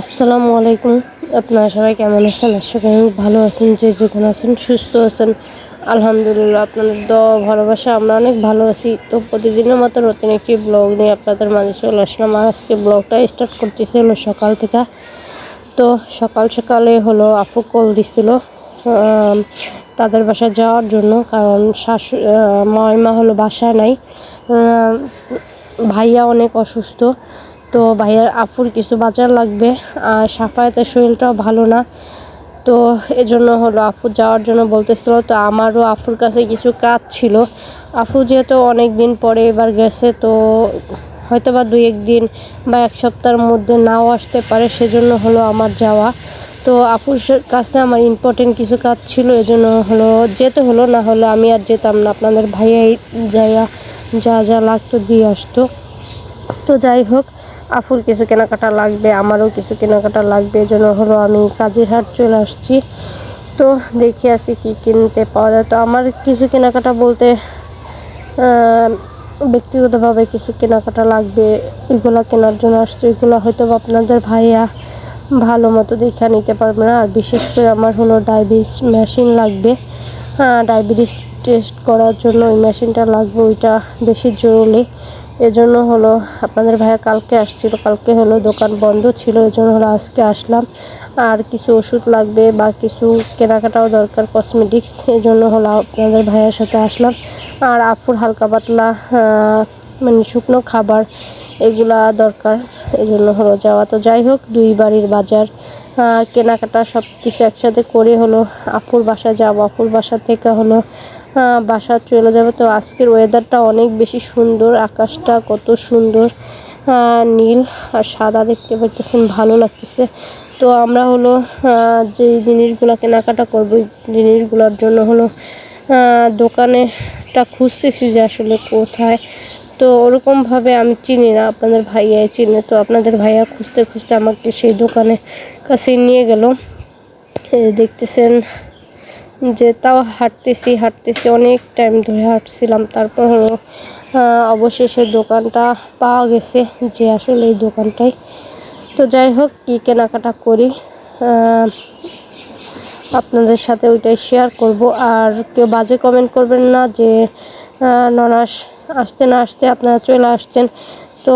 আসসালামু আলাইকুম। আপনারা সবাই কেমন আছেন? আশা করি ভালো আছেন, যে যেখানে আছেন সুস্থ আছেন। আলহামদুলিল্লাহ, আপনাদের দোয়া ভালোবাসা, আমরা অনেক ভালো আছি। তো প্রতিদিনের মতো নতুন একটি ব্লগ নিয়ে আপনাদের মাঝে চলে আসলাম। আর আজকে ব্লগটা স্টার্ট করতেছি হলো সকাল থেকে। তো সকাল সকালে হলো আপু কল দিছিল তাদের বাসা যাওয়ার জন্য। কারণ শাশু মাইমা হলো বাসা নাই। ভাইয়া অনেক অসুস্থ। তো ভাইয়ার আফুর কিছু বাজার লাগবে, আর সাফায়াতের শরীরটাও ভালো না। তো এজন্য হলো আফু যাওয়ার জন্য বলতেছিল, তো আমারও আফুর কাছে কিছু কাজ ছিল। আফু যেহেতু অনেক দিন পরে এবার গেছে, তো হয়তো বা দুই একদিন বা এক সপ্তাহের মধ্যে নাও আসতে পারে, সেজন্য হলো আমার যাওয়া। তো আপুর কাছে আমার ইম্পর্টেন্ট কিছু কাজ ছিল, এজন্য হলো যেতে হলো, না হলে আমি আর যেতাম না। আপনাদের ভাইয়াই যাইয়া যা যা লাগতো দিয়ে আসতো। তো যাই হোক আফুর কিছু কেনাকাটা লাগবে, আমারও কিছু কেনাকাটা লাগবে, এই জন্য হলো আমি কাজের হাট চলে আসছি। তো দেখি আজকে কি কিনতে পাওয়া যায়। তো আমার কিছু কেনাকাটা বলতে ব্যক্তিগতভাবে কিছু কেনাকাটা লাগবে, এগুলো কেনার জন্য আসছে। এগুলো হয়তো আপনাদের ভাইয়া ভালো মতো দেখে নিতে পারবে না। আর বিশেষ করে আমার হলো ডায়াবেটিস মেশিন লাগবে। ডায়াবেটিস টেস্ট করার জন্য ওই মেশিনটা লাগবে, ওইটা বেশি জরুরি। এজন্য হলো আপনাদের ভাইয়া কালকে আসছিল, কালকে হলো দোকান বন্ধ ছিল, এজন্য হলো আজকে আসলাম। আর কিছু ওষুধ লাগবে বা কিছু কেনাকাটাও দরকার কসমেটিক্স এই জন্য হলো আপনাদের ভাইয়ের সাথে আসলাম। আর আফুর হালকা পাতলা মানে শুকনো খাবার, এগুলা দরকার এই জন্য হলো যাওয়া। তো যাই হোক, দুই বাড়ির বাজার কেনাকাটা সব কিছু একসাথে করে হলো আপুর বাসা যাব। আপুর বাসা থেকে হলো বাসা চলে যাবে। তো আজকের ওয়েদারটা অনেক বেশি সুন্দর, আকাশটা কত সুন্দর নীল আর সাদা দেখতে পাচ্ছেন ভালো লাগতেছে। তো আমরা হলো যে জিনিসগুলো কেনাকাটা করব জিনিসগুলোর জন্য হলো দোকানেটা খুঁজতেছি যে আসলে কোথায়। তো ওরকমভাবে আমি চিনি না, আপনাদের ভাইয়াই চিনে। তো আপনাদের ভাইয়া খুঁজতে খুঁজতে আমাকে সেই দোকানে কাছে নিয়ে গেল। দেখতেছেন যে তাও হাঁটতেছি হাঁটতেছি, অনেক টাইম ধরে হাঁটছিলাম। তারপর অবশেষে দোকানটা পাওয়া গেছে যে আসলে এই দোকানটাই। তো যাই হোক, কী কেনাকাটা করি আপনাদের সাথে ওইটাই শেয়ার করব। আর কেউ বাজে কমেন্ট করবেন না যে ননাস আসতে না আসতে আপনারা চলে আসছেন। তো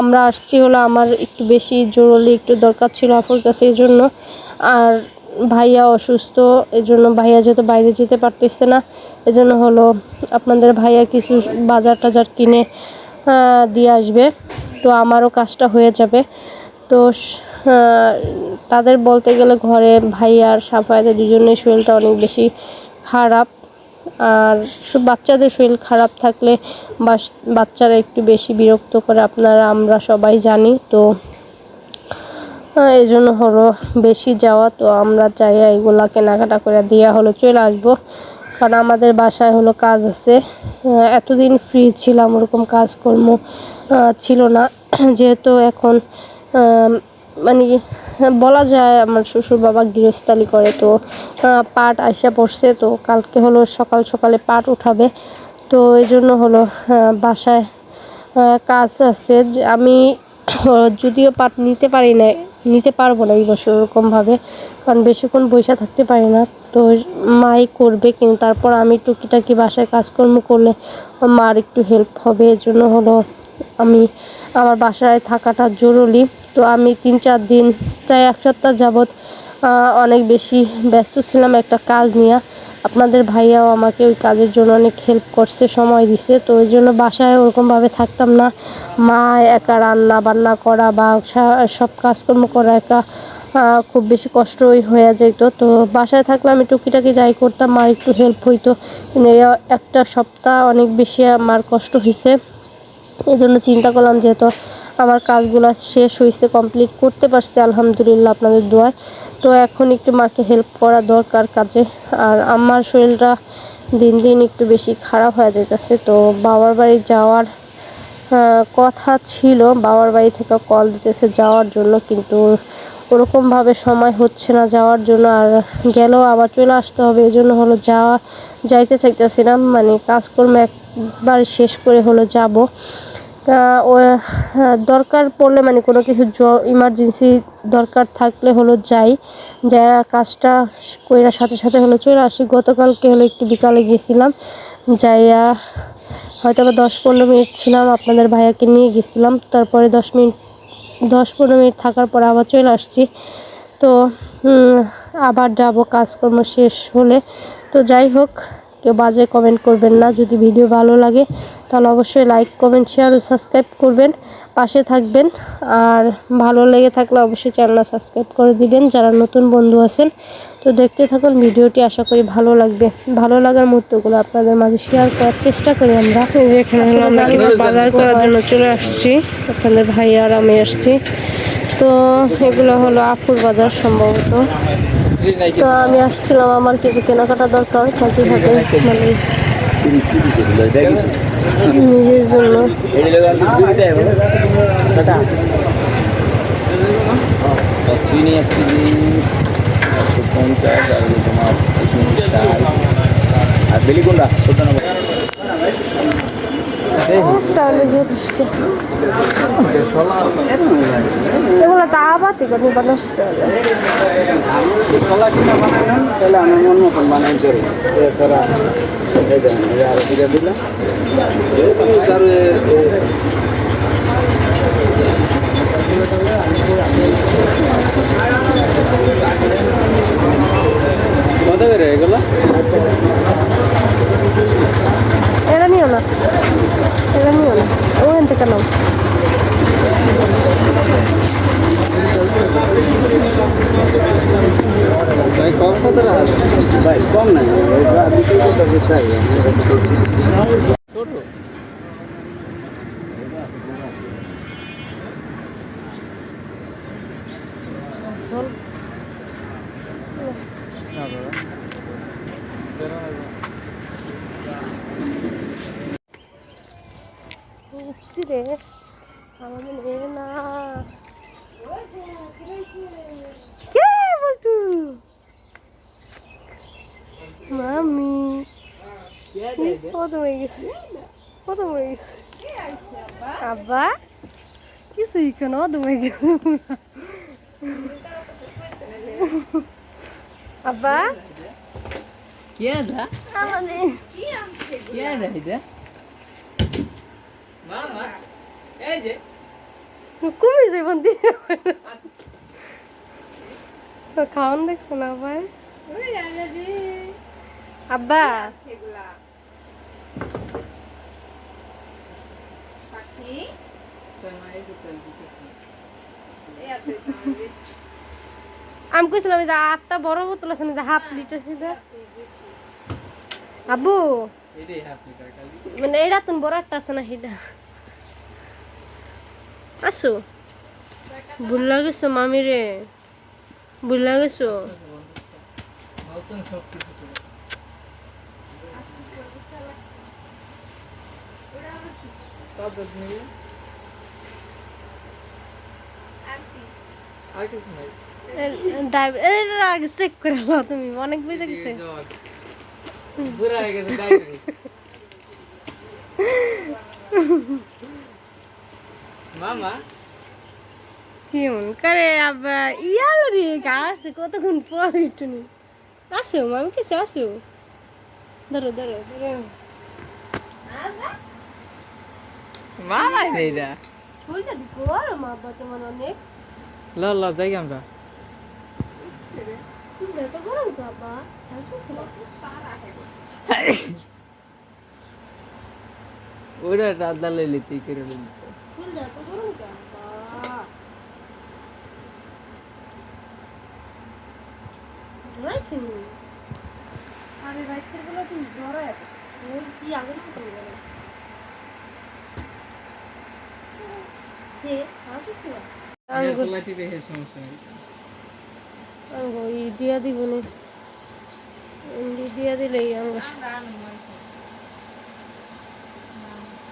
আমরা আসছি হলো আমার একটু বেশি জরুরি একটু দরকার ছিল আপুর কাছে এই জন্য। আর ভাইয়া অসুস্থ, এজন্য ভাইয়া যেহেতু বাইরে যেতে পারতেছে না, এজন্য হলো আপনাদের ভাইয়া কিছু বাজার টাজার কিনে দিয়ে আসবে। তো আমারও কাজটা হয়ে যাবে। তো তাদের বলতে গেলে ঘরে ভাই আর সাফায়াদের দুজনের শরীরটা অনেক বেশি খারাপ। আর বাচ্চাদের শরীর খারাপ থাকলে বাচ্চারা একটু বেশি বিরক্ত করে, আপনারা, আমরা সবাই জানি। তো এই জন্য হলো বেশি যাওয়া, তো আমরা চাই এগুলা কেনাকাটা করে দিয়ে হলো চলে আসব। কারণ আমাদের বাসায় হলো কাজ আছে। এতদিন ফ্রি ছিলাম, ওরকম কাজকর্ম ছিল না। যেহেতু এখন মানে বলা যায় আমার শ্বশুর বাবা গৃহস্থালি করে, তো পাট আইসা পড়ছে, তো কালকে হলো সকাল সকালে পাট উঠাবে। তো এই জন্য হলো বাসায় কাজ আছে। আমি, যদিও পাট নিতে পারি না নিতে পারব না এই বছর ওরকমভাবে। কারণ বেশিক্ষণ বৈশা থাকতে পারি না। তো মাই করবে কিন্তু তারপর আমি টুকিটাকি বাসায় কাজকর্ম করলে মার একটু হেল্প হবে। এর জন্য হলো আমি আমার বাসায় থাকাটা জরুরি। তো আমি তিন চার দিন, প্রায় এক সপ্তাহ যাবৎ অনেক বেশি ব্যস্ত ছিলাম একটা কাজ নিয়ে। আপনাদের ভাইয়াও আমাকে ওই কাজের জন্য অনেক হেল্প করছে, সময় দিছে, তো ওই জন্য বাসায় ওরকমভাবে থাকতাম না। মা একা রান্না বান্না করা বা সব কাজকর্ম করা একা খুব বেশি কষ্টই হয়ে যেত। তো বাসায় থাকলে আমি টুকিটাকি যাই করতাম মার একটু হেল্প হইতো। একটা সপ্তাহ অনেক বেশি আমার কষ্ট হয়েছে এই জন্য চিন্তা করলাম যেহেতু আমার কাজগুলো শেষ হয়েছে কমপ্লিট করতে পারছি, আলহামদুলিল্লাহ আপনাদের দোয়ায়। তো এখন একটু মাকে হেল্প করা দরকার কাজে। আর আমার শরীরটা দিন দিন একটু বেশি খারাপ হয়ে যাইতেছে। তো বাবার বাড়ি যাওয়ার কথা ছিল, বাবার বাড়ি থেকে কল দিতেছে যাওয়ার জন্য, কিন্তু ওরকমভাবে সময় হচ্ছে না যাওয়ার জন্য। আর গেলেও আবার চলে আসতে হবে এই জন্য হলো যাওয়া, যাইতে চাইতেছিলাম মানে কাজকর্ম একবার শেষ করে হলো যাব। দরকার পড়লে মানে কোনো কিছু জ ইমার্জেন্সি দরকার থাকলে হলো যাই। যা কাজটা কইরা সাথে সাথে হলো চলে আসি। গতকালকে হলো একটু বিকালে গেছিলাম। যাইয়া হয়তো বা দশ পনেরো মিনিট ছিলাম, আপনাদের ভাইয়াকে নিয়ে গেছিলাম। তারপরে দশ মিনিট, দশ পনেরো মিনিট থাকার পরে আবার চলে আসছি। তো আবার যাব, কাজকর্ম শেষ হলে। তো যাই হোক, কেউ বাজে কমেন্ট করবেন না। যদি ভিডিও ভালো লাগে তাহলে অবশ্যই লাইক কমেন্ট শেয়ার ও সাবস্ক্রাইব করবেন পাশে থাকবেন আর ভালো লেগে থাকলে অবশ্যই চ্যানেলটা সাবস্ক্রাইব করে দিবেন যারা নতুন বন্ধু আছেন তো দেখতে থাকুন ভিডিওটি আশা করি ভালো লাগবে ভালো লাগার মুহূর্তগুলো আপনাদের মাঝে শেয়ার করার চেষ্টা করি আমরা এই যে এখানে আমরা বাজার করার জন্য চলে আসছি আপনাদের ভাই আর আমি আসছি তো এগুলো হলো আফুর বাজার সম্ভবত তো আমি আসছিলাম আমার কিছু কেনাকাটা দরকার সাথে মানে নিজের জন্য। আর হলো তোমার কিশমিশ ডাল আর বেলি কোনটা সত্তানব্বই তাহলে যথেষ্ট এগুলো তা আবাতি করি বা তাহলে আমার মন বানাই করে। এছাড়া এই দেখেন, এই আরও দিলাম এই কারও এ- এ- কত করে এগুলো এরা নিও না এরা নিও না ওখান থেকে নাও ভাই কম কত ভাই কম নাই বিক্রি করতে চাই ছোট বুঝছি রে আমাদের না কে বলটু মামি। কত হয়ে গেছে। কত হয়ে গেছে। আব্বা কিছু কেন অদম হয়ে গেছে। আব্বা। কি ada? আমাদের। কি ada এটা? মামা এই যে। কুমির জীবন দিয়ে খাওয়ান দেখছ না ভাই আব্বা। আমি কইছিলাম যে আটটা বড় বোতল আছে না যে হাফ লিটার সেটা আব্বু এটাই হাফ লিটার খালি। মানে এটা তো বড় একটা আছে না সেটা আসো। ভুল গেছো মামি রে ভুল গেছো? আর কিছু নাই চেক করে নাও তুমি অনেক বেজে গেছে বুড়া হয়ে গেছে ডায়াবেটিস মামা কেমন করে আবার ইয়াল রে গাছ কতক্ষণ পর একটু নি আসো মামি কিছু আসো ধরো ধরো ধরো মামা নেই না ফুলটা গরম আব্বা তোমার অনেক। ল ল যাই আমরা। গরম তো আব্বা। ওরা রাধা লইলে তুই করে আরে বেলা তুমি ধরাই ওই কি আগে না করে গেল কে আসো কি আঙ্গুর তোলা টিপে হে সমস্যা নেই আঙ্গুর ই দিয়া দিব নি ইন্ডি দিয়া দিলেই আঙ্গুর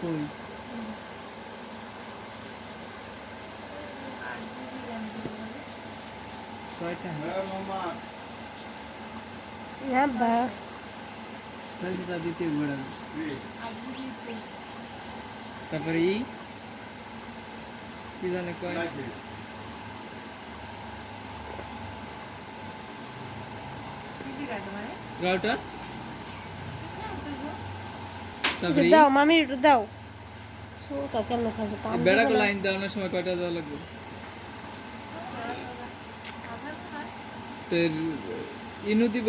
কই কয়টা হ্যাঁ বা তাহলে তা দ্বিতীয় ঘোড়া তারপরে ই কি জানে কয় রাউটার? তারপরে একটু দাও মামি একটু দাও। সোটা কেন খাবে তা আমি বেড়া দেবো না। লাইন দেওয়ানোর সময় কয়টা দেওয়া লাগবে? তো ইনু দিবে।